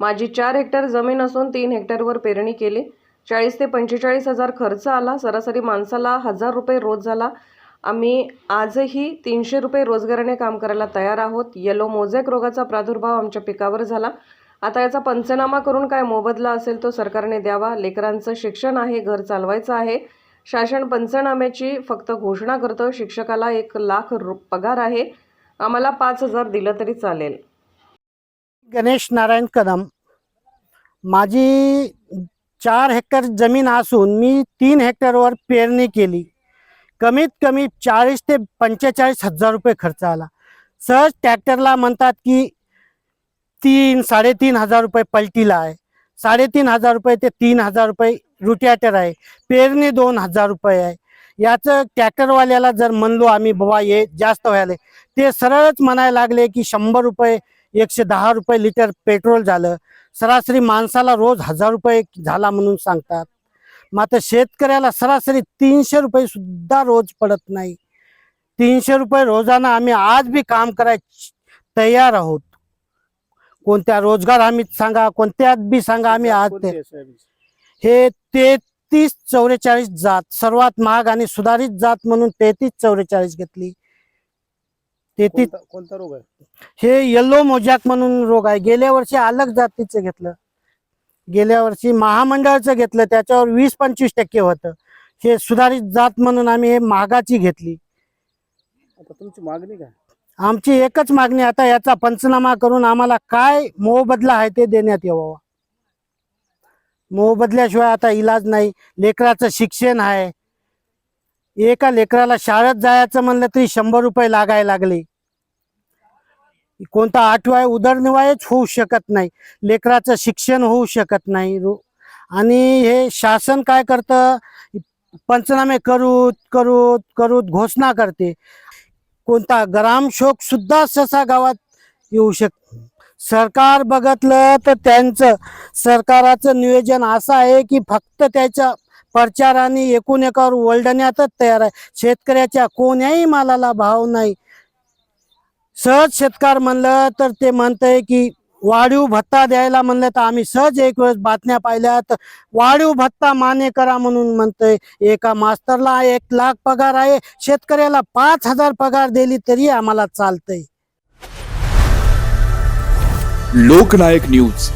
माझी चार हेक्टर जमीन असून तीन हेक्टरवर पेरणी केली. चाळीस ते पंचेचाळीस हजार खर्च आला. सरासरी माणसाला हजार रुपये रोज झाला. आम्ही आजही तीनशे रुपये रोजगाराने काम करायला तयार आहोत. येलो मोझेक रोगाचा प्रादुर्भाव आमच्या पिकावर झाला. आता याचा पंचनामा करून काय मोबदला असेल तो सरकारने द्यावा. लेकरांचं शिक्षण आहे घर चालवायचं आहे. शासन पंचनाम्याची फक्त घोषणा करतं. शिक्षकाला एक लाख रु पगार आहे. आम्हाला पाच हजार दिलं तरी चालेल. गणेश नारायण कदम. माझी चार हेक्टर जमीन असून मी तीन हेक्टरवर पेरणी केली. कमीत कमी चाळीस ते पंचेचाळीस हजार रुपये खर्च आला. सहज ट्रॅक्टरला म्हणतात की तीन साडेतीन हजार रुपये पलटीला आहे. साडेतीन हजार रुपये ते तीन हजार रुपये रुट्याटर आहे. पेरणी दोन हजार रुपये आहे. याचं ट्रॅक्टरवाल्याला जर म्हणलो आम्ही बाबा हे जास्त व्हायला ते सरळच म्हणायला लागले की शंभर रुपये एकशे दहा रुपये लिटर पेट्रोल झालं. सरासरी माणसाला रोज हजार रुपये झाला म्हणून सांगतात. मात्र शेतकऱ्याला सरासरी तीनशे रुपये सुद्धा रोज पडत नाही. तीनशे रुपये रोजानं आम्ही आज बी काम करायला तयार आहोत. कोणत्या रोजगार हमीत सांगा कोणत्यात बी सांगा आम्ही आज ते. हे तेहतीस चौवेचाळीस जात सर्वात महाग आणि सुधारित जात म्हणून तेहतीस चौवेचाळीस घेतली. तेहतीस कोणता रोग आहे? हे येल्लो मोजॅक म्हणून रोग आहे. गेल्या वर्षी अलग जातीचं घेतलं. गेल्या वर्षी महामंडळाचं घेतलं. त्याच्यावर वीस पंचवीस टक्के होतं. हे सुधारित जात म्हणून आम्ही हे महागाची घेतली. आता तुमची मागणी काय? आमची एकच मागणी. आता याचा पंचनामा करून आम्हाला काय मोबदला आहे ते देण्यात यावं. मोबदल्याशिवाय आता इलाज नाही. लेकराचं शिक्षण आहे. एका लेकराला शाळेत जायचं म्हणलं तरी शंभर रुपये लागायला लागले. कोणता आठवाय उदरनिवायच होऊ शकत नाही. लेकराचं शिक्षण होऊ शकत नाही. आणि हे शासन काय करतं? पंचनामे करूत करूत करूत घोषणा करते. कोणता ग्रामशोक सुद्धा ससा गावात येऊ शक सरकार बघितलं तर त्यांचं सरकाराचं नियोजन असं आहे की फक्त त्याच्या प्रचाराने एकूण एकावर ओलडण्यातच तयार आहे. शेतकऱ्याच्या कोण्याही मालाला भाव नाही. सहज शेतकार म्हणलं तर ते म्हणतंय की वाढीव भत्ता द्यायला म्हणलं तर आम्ही सहज एक वेळेस बातम्या पाहिल्या तर वाढीव भत्ता मान्य करा म्हणून म्हणतंय. एका मास्तरला एक लाख पगार आहे. शेतकऱ्याला पाच हजार पगार दिली तरी आम्हाला चालतंय. लोकनायक न्यूज.